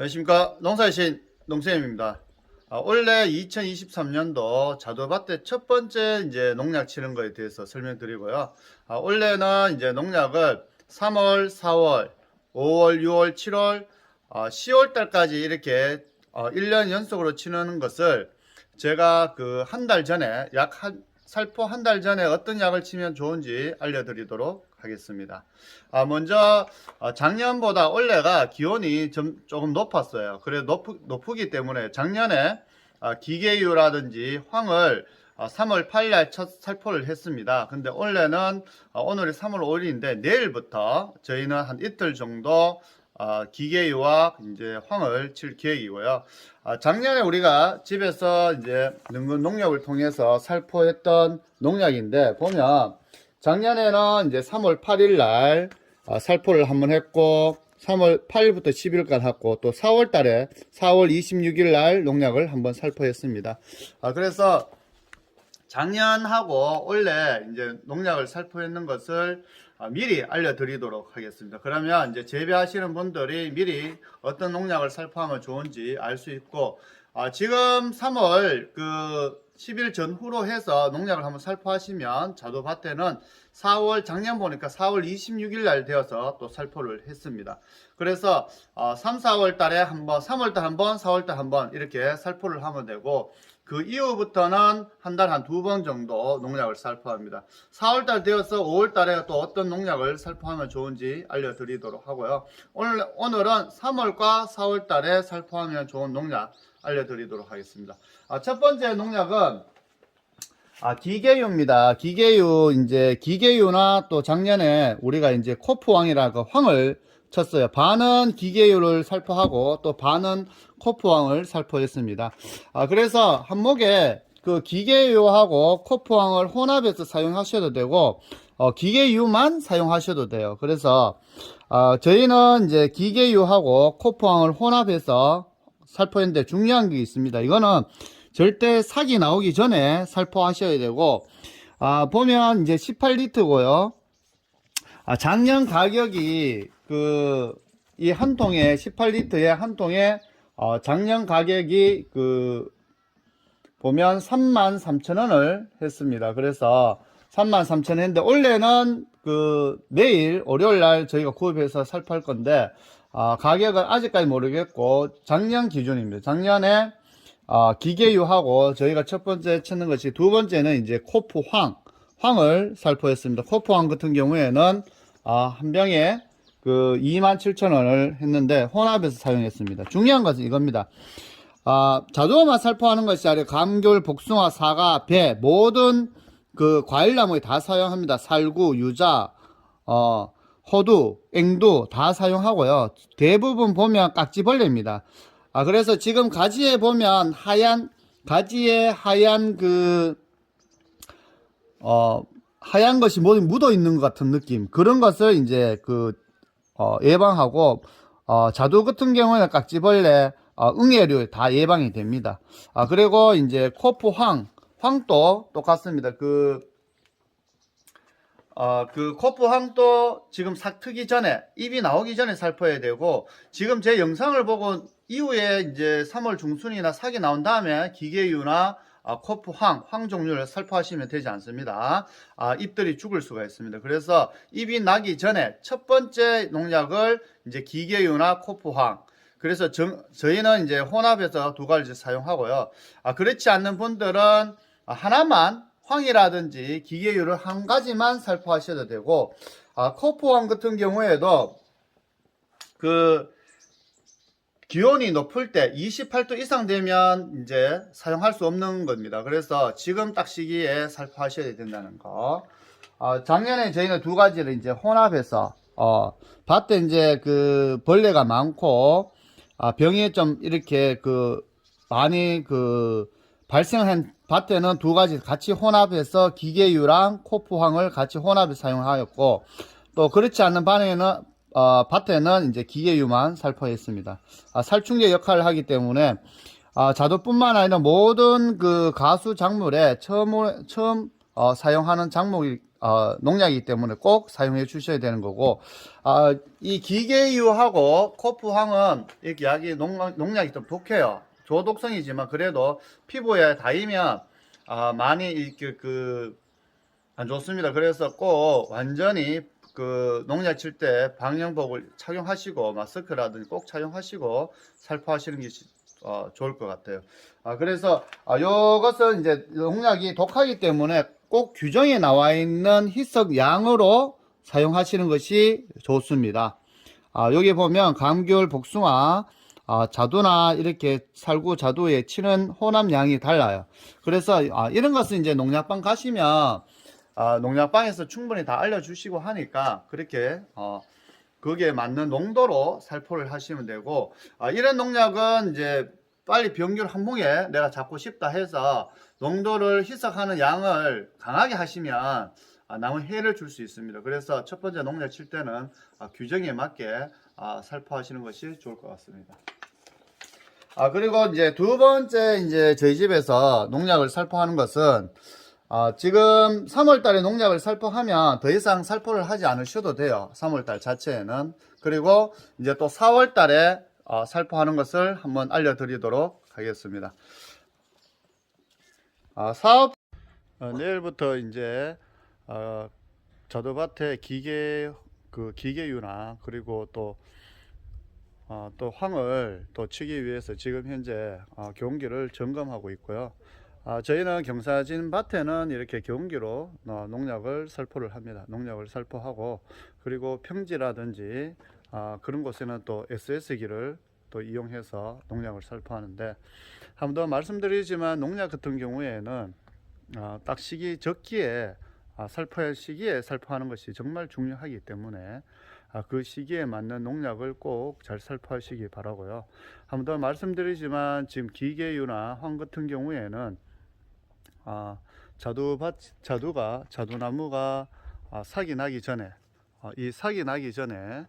안녕하십니까 농사이신 농쌤입니다. 아, 원래 2023년도 자두밭에 첫 번째 이제 농약 치는 거에 대해서 설명드리고요. 아, 원래는 이제 농약을 3월, 4월, 5월, 6월, 7월, 10월 달까지 이렇게 어, 1년 연속으로 치는 것을 제가 그 한 달 전에 약 한 살포 한 달 전에 어떤 약을 치면 좋은지 알려드리도록 하겠습니다. 아, 먼저 어, 작년보다 올해가 기온이 좀 조금 높았어요. 그래 높, 높기 때문에 작년에 아, 기계유라든지 황을 아, 3월 8일 첫 살포를 했습니다. 근데 올해는 아, 오늘이 3월 5일인데 내일부터 저희는 한 이틀 정도 아, 기계유와 이제 황을 칠 계획이고요. 아, 작년에 우리가 집에서 이제 능건 농약을 통해서 살포했던 농약인데 보면 작년에는 이제 3월 8일 날 아, 살포를 한번 했고 3월 8일부터 10일까지 했고 또 4월 달에 4월 26일 날 농약을 한번 살포했습니다. 아, 그래서 작년하고 올해 이제 농약을 살포했는 것을 아, 미리 알려드리도록 하겠습니다. 그러면 이제 재배하시는 분들이 미리 어떤 농약을 살포하면 좋은지 알 수 있고 아, 지금 3월 그 10일 전후로 해서 농약을 한번 살포하시면 자두밭에는 4월 작년 보니까 4월 26일 날 되어서 또 살포를 했습니다. 그래서 어, 3, 4월 달에 한번 3월 달 한번 4월 달 한번 이렇게 살포를 하면 되고 그 이후부터는 한 달 한 두 번 정도 농약을 살포합니다. 4월 달 되어서 5월 달에 또 어떤 농약을 살포하면 좋은지 알려드리도록 하고요. 오늘, 오늘은 3월과 4월 달에 살포하면 좋은 농약 알려드리도록 하겠습니다. 아, 첫 번째 농약은 아, 기계유입니다. 기계유, 이제, 기계유나 또 작년에 우리가 이제 코프왕이라 그 황을 쳤어요. 반은 기계유를 살포하고 또 반은 코프왕을 살포했습니다. 아, 그래서 한목에 그 기계유하고 코프왕을 혼합해서 사용하셔도 되고, 어, 기계유만 사용하셔도 돼요. 그래서, 어, 저희는 이제 기계유하고 코프왕을 혼합해서 살포했는데 중요한 게 있습니다. 이거는 절대 사기 나오기 전에 살포하셔야 되고, 아, 보면 이제 18리터고요. 아, 작년 가격이 그, 이 한 통에, 18리터에 한 통에, 어, 작년 가격이 그, 보면 3만 3천 원을 했습니다. 그래서 3만 3천 원 했는데, 원래는 그, 내일, 월요일 날 저희가 구입해서 살포할 건데, 아, 가격은 아직까지 모르겠고, 작년 기준입니다. 작년에, 아, 기계유하고 저희가 첫 번째 찾는 것이 두 번째는 이제 코프 황, 황을 살포했습니다. 코프 황 같은 경우에는 아, 한 병에 그 27,000원을 했는데 혼합해서 사용했습니다. 중요한 것은 이겁니다. 아, 자두어만 살포하는 것이 아니라 감귤, 복숭아, 사과, 배 모든 그 과일나무에 다 사용합니다. 살구, 유자, 어, 호두, 앵두 다 사용하고요. 대부분 보면 깍지벌레입니다. 아, 그래서 지금 가지에 보면 하얀, 가지에 하얀 그, 어, 하얀 것이 뭐 묻어 있는 것 같은 느낌. 그런 것을 이제 그, 어, 예방하고, 어, 자두 같은 경우에는 깍지벌레, 어, 응애류 다 예방이 됩니다. 아, 그리고 이제 코프 황, 황도 똑같습니다. 그, 어, 그 코프 황도 지금 싹 트기 전에, 입이 나오기 전에 살포해야 되고, 지금 제 영상을 보고 이후에 이제 3월 중순이나 사기 나온 다음에 기계유나 아, 코프 황, 황 종류를 살포하시면 되지 않습니다. 아, 잎들이 죽을 수가 있습니다. 그래서 잎이 나기 전에 첫 번째 농약을 이제 기계유나 코프 황, 그래서 정- 저희는 이제 혼합해서 두 가지 사용하고요. 아, 그렇지 않는 분들은 아, 하나만 황이라든지 기계유를 한 가지만 살포하셔도 되고, 아, 코프황 같은 경우에도 그 기온이 높을 때 28도 이상 되면 이제 사용할 수 없는 겁니다. 그래서 지금 딱 시기에 살포하셔야 된다는 거. 어, 작년에 저희는 두 가지를 이제 혼합해서 어, 밭에 이제 그 벌레가 많고 아, 병이 좀 이렇게 그 많이 그 발생한 밭에는 두 가지 같이 혼합해서 기계유랑 코프황을 같이 혼합해서 사용하였고 또 그렇지 않는 반에는 어, 밭에는 이제 기계유만 살포했습니다. 아, 살충제 역할을 하기 때문에 아, 자두뿐만 아니라 모든 그 가수 작물에 처음 처음 어, 사용하는 작물이 어, 농약이기 때문에 꼭 사용해 주셔야 되는 거고, 아, 이 기계유하고 코프황은 이렇게 약이 농, 농약이 좀 독해요. 조독성이지만 그래도 피부에 닿으면 아, 많이 이렇게 그, 안 좋습니다. 그래서 꼭 완전히 그 농약 칠 때 방역복을 착용하시고 마스크라든지 꼭 착용하시고 살포하시는 게 시- 어, 좋을 것 같아요. 아, 그래서 아, 요것은 이제 농약이 독하기 때문에 꼭 규정에 나와 있는 희석 양으로 사용하시는 것이 좋습니다. 아, 여기 보면 감귤, 복숭아, 아, 자두나 이렇게 살구 자두에 치는 혼합량이 달라요. 그래서 아, 이런 것은 이제 농약방 가시면 아, 농약방에서 충분히 다 알려주시고 하니까 그렇게 어, 거기에 맞는 농도로 살포를 하시면 되고 아, 이런 농약은 이제 빨리 병균 한 봉에 내가 잡고 싶다 해서 농도를 희석하는 양을 강하게 하시면 아, 남은 해를 줄 수 있습니다. 그래서 첫 번째 농약 칠 때는 아, 규정에 맞게 아, 살포하시는 것이 좋을 것 같습니다. 아 그리고 이제 두 번째 이제 저희 집에서 농약을 살포하는 것은 아, 지금 3월 달에 농약을 살포하면 더 이상 살포를 하지 않으셔도 돼요. 3월 달 자체에는. 그리고 이제 또 4월 달에 어, 살포하는 것을 한번 알려드리도록 하겠습니다. 아, 사업 어, 내일부터 이제 어, 자두밭에 기계 그 기계유나 그리고 또 어, 또 황을 또 치기 위해서 지금 현재 어, 경기를 점검하고 있고요. 아, 저희는 경사진 밭에는 이렇게 경기로 어, 농약을 살포를 합니다. 농약을 살포하고 그리고 평지라든지 아, 그런 곳에는 또 SS기를 또 이용해서 농약을 살포하는데 한 번 더 말씀드리지만 농약 같은 경우에는 아, 딱 시기 적기에 아, 살포할 시기에 살포하는 것이 정말 중요하기 때문에 아, 그 시기에 맞는 농약을 꼭 잘 살포하시기 바라고요. 한 번 더 말씀드리지만 지금 기계유나 황 같은 경우에는 아, 자두밭 자두가 자두나무가 아, 사기 나기 전에 아, 이 사기 나기 전에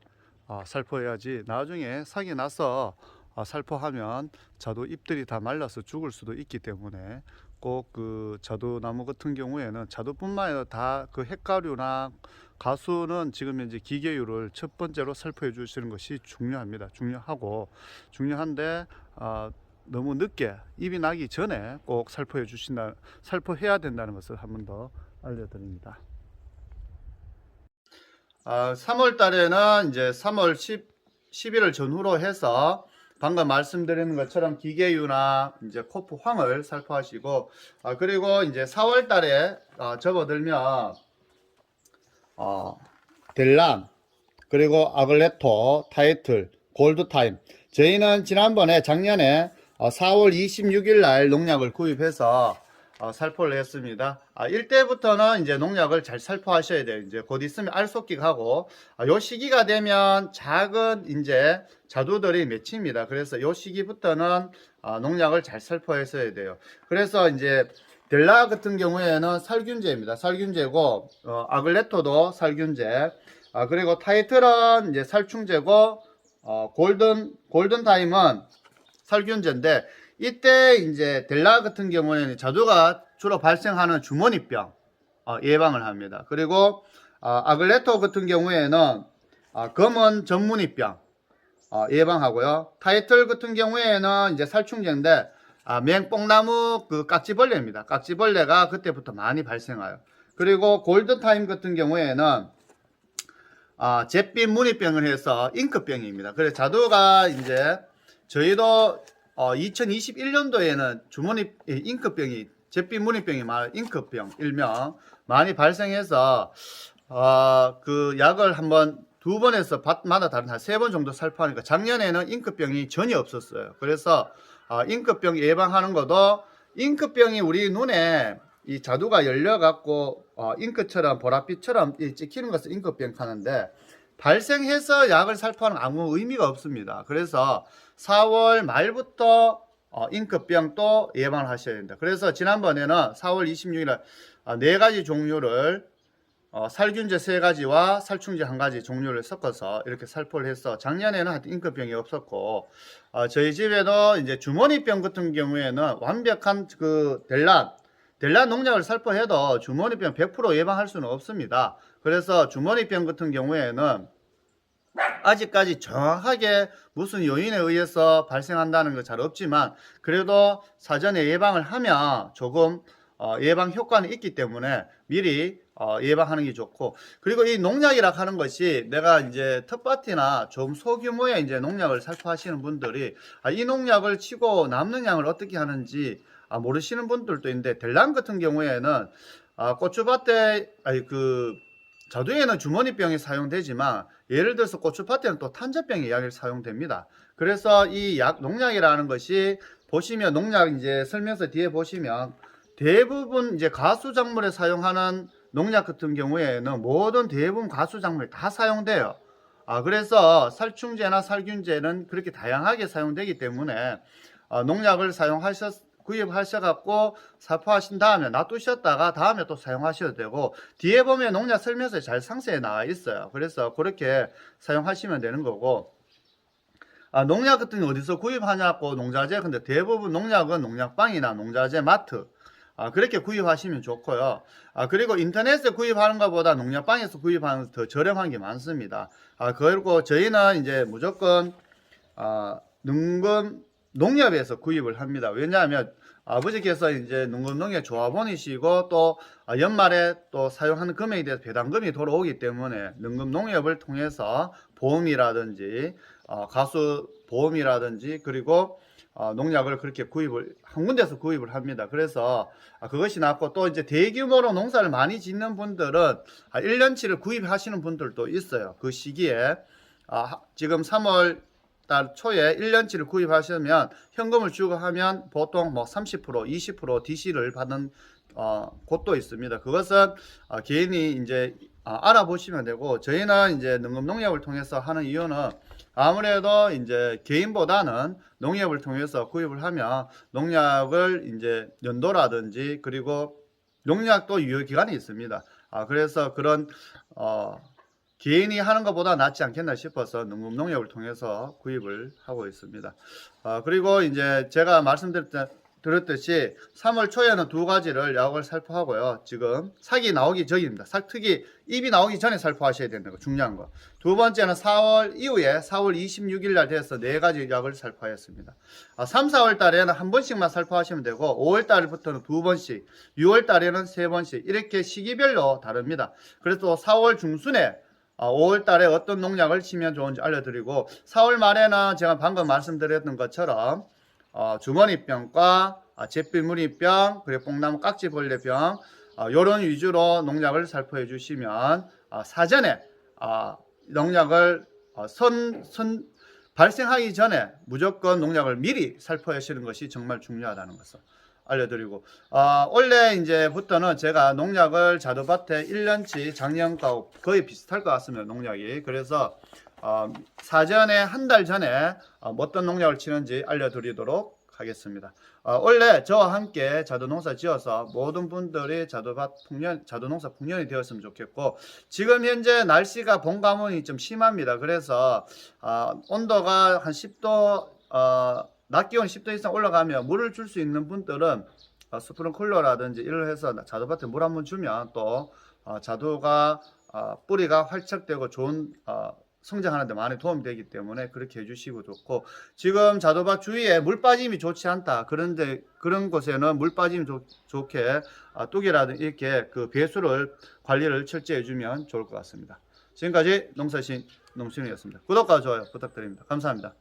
아, 살포해야지 나중에 사기 나서 아, 살포하면 자두 잎들이 다 말라서 죽을 수도 있기 때문에 꼭 그 자두나무 같은 경우에는 자두뿐만 아니라 다그 핵가류나 가수는 지금 현재 기계유를 첫 번째로 살포해 주시는 것이 중요합니다. 중요하고 중요한데 아, 너무 늦게 잎이 나기 전에 꼭 살포해 주신다 살포해야 된다는 것을 한 번 더 알려드립니다. 아, 3월 달에는 이제 3월 10, 11월 전후로 해서 방금 말씀드리는 것처럼 기계유나 이제 코프 황을 살포하시고 아, 그리고 이제 4월 달에 아, 접어들면 어, 델람 그리고 아글레토 타이틀 골드타임. 저희는 지난번에 작년에 어, 4월 26일 날 농약을 구입해서 어, 살포를 했습니다. 아, 이때부터는 이제 농약을 잘 살포하셔야 돼요. 이제 곧 있으면 알속기가 하고, 아, 요 시기가 되면 작은 이제 자두들이 맺힙니다. 그래서 요 시기부터는 아, 농약을 잘 살포했어야 돼요. 그래서 이제 델라 같은 경우에는 살균제입니다. 살균제고, 어, 아글레토도 살균제, 아, 그리고 타이틀은 이제 살충제고, 어, 골든, 골든타임은 살균제인데, 이때 이제 델라 같은 경우에는 자두가 주로 발생하는 주머니병 어, 예방을 합니다. 그리고 어, 아글레토 같은 경우에는 어, 검은 전문이병 어, 예방하고요. 타이틀 같은 경우에는 이제 살충제인데 아, 맹뽕나무 그 깍지벌레입니다. 깍지벌레가 그때부터 많이 발생해요. 그리고 골든타임 같은 경우에는 아, 잿빛 무늬병을 해서 잉크병입니다. 그래서 자두가 이제 저희도 어, 2021년도에는 주머니 이 잉크병이 잿빛 무늬병이 말 잉크병 일명 많이 발생해서 어, 그 약을 한번 두 번에서 밭마다 다른 한 세 번 정도 살포하니까 작년에는 잉크병이 전혀 없었어요. 그래서 어, 잉크병 예방하는 것도 잉크병이 우리 눈에 이 자두가 열려 갖고 어, 잉크처럼 보랏빛처럼 이 찍히는 것을 잉크병 하는데 발생해서 약을 살포하는 아무 의미가 없습니다. 그래서 4월 말부터 어, 잉크병 또 예방을 하셔야 됩니다. 그래서 지난번에는 4월 26일 네 가지 종류를 어, 살균제 세 가지와 살충제 한 가지 종류를 섞어서 이렇게 살포를 해서 작년에는 잉크병이 없었고 어, 저희 집에도 이제 주머니병 같은 경우에는 완벽한 그 델란 델란 농약을 살포해도 주머니병 100% 예방할 수는 없습니다. 그래서 주머니병 같은 경우에는 아직까지 정확하게 무슨 요인에 의해서 발생한다는 건잘 없지만 그래도 사전에 예방을 하면 조금 어, 예방 효과는 있기 때문에 미리 어, 예방하는 게 좋고 그리고 이 농약이라 하는 것이 내가 이제 텃밭이나 좀 소규모의 이제 농약을 살포하시는 분들이 아, 이 농약을 치고 남는 양을 어떻게 하는지 아, 모르시는 분들도 있는데 델란 같은 경우에는 아, 고추밭에 아니 그 자두에는 주머니병이 사용되지만 예를 들어서 고추밭에는 또 탄저병의 약이 사용됩니다. 그래서 이 약 농약이라는 것이 보시면 농약 이제 설명서 뒤에 보시면 대부분 이제 가수 작물에 사용하는 농약 같은 경우에는 모든 대부분 가수 작물에 다 사용돼요. 아 그래서 살충제나 살균제는 그렇게 다양하게 사용되기 때문에 어, 농약을 사용하셨 구입하셔갖고 살포하신 다음에 놔두셨다가 다음에 또 사용하셔도 되고 뒤에 보면 농약 설명서에 잘 상세히 나와 있어요. 그래서 그렇게 사용하시면 되는 거고 아, 농약 같은 거 어디서 구입하냐고 농자재 근데 대부분 농약은 농약방이나 농자재 마트 아, 그렇게 구입하시면 좋고요. 아, 그리고 인터넷에 구입하는 것보다 농약방에서 구입하는 더 저렴한 게 많습니다. 아, 그리고 저희는 이제 무조건 아, 능금 농협에서 구입을 합니다. 왜냐하면 아버지께서 이제 농금 농협 조합원이시고 또 아, 연말에 또 사용하는 금액에 대해서 배당금이 돌아오기 때문에 능금 농협을 통해서 보험이라든지 어, 가수 보험이라든지 그리고 어, 농약을 그렇게 구입을 한 군데서 구입을 합니다. 그래서 아, 그것이 낫고 또 이제 대규모로 농사를 많이 짓는 분들은 아, 1년치를 구입하시는 분들도 있어요. 그 시기에 아, 지금 3월 달 초에 1년치를 구입하시면 현금을 주고 하면 보통 뭐 30% 20% DC를 받는 어, 곳도 있습니다. 그것은 어, 개인이 이제 아, 알아보시면 되고 저희는 이제 농협을 통해서 하는 이유는 아무래도 이제 개인보다는 농협을 통해서 구입을 하면 농약을 이제 연도라든지 그리고 농약도 유효 기간이 있습니다. 아 그래서 그런 어 개인이 하는 것보다 낫지 않겠나 싶어서 농금 농협을 통해서 구입을 하고 있습니다. 아 그리고 이제 제가 말씀드렸듯이 3월 초에는 두 가지를 약을 살포하고요. 지금 사기 나오기 전입니다. 삭 특히 입이 나오기 전에 살포하셔야 된다는 거 중요한 거. 두 번째는 4월 이후에 4월 26일 날 돼서 네 가지 약을 살포하였습니다. 아, 3, 4월 달에는 한 번씩만 살포하시면 되고 5월 달부터는 두 번씩, 6월 달에는 세 번씩 이렇게 시기별로 다릅니다. 그래서 4월 중순에 5월 달에 어떤 농약을 치면 좋은지 알려드리고 4월 말에는 제가 방금 말씀드렸던 것처럼 어, 주머니병과 아, 잿빛무늬병 그리고 뽕나무 깍지벌레병 이런 위주로 농약을 살포해 주시면 아, 사전에 아, 농약을 어, 선, 선 발생하기 전에 무조건 농약을 미리 살포하시는 것이 정말 중요하다는 것을 알려드리고 어, 원래 이제부터는 제가 농약을 자두밭에 1년치 작년과 거의 비슷할 것 같습니다 농약이 그래서 어, 사전에 한 달 전에 어, 어떤 농약을 치는지 알려드리도록 하겠습니다. 어, 원래 저와 함께 자두농사 지어서 모든 분들이 자두밭 풍년, 자두농사 풍년이 되었으면 좋겠고 지금 현재 날씨가 봄 가뭄이 좀 심합니다. 그래서 어, 온도가 한 10도 어, 낮 기온 10도 이상 올라가면 물을 줄 수 있는 분들은 어, 스프링클러라든지 이를 해서 자두밭에 물 한 번 주면 또 어, 자두가 어, 뿌리가 활착되고 좋은 어, 성장하는데 많이 도움이 되기 때문에 그렇게 해주시고 좋고 지금 자두밭 주위에 물 빠짐이 좋지 않다 그런데 그런 곳에는 물 빠짐이 좋, 좋게 아, 뚝이라든지 이렇게 그 배수를 관리를 철저히 해주면 좋을 것 같습니다. 지금까지 농사신 농신이었습니다. 구독과 좋아요 부탁드립니다. 감사합니다.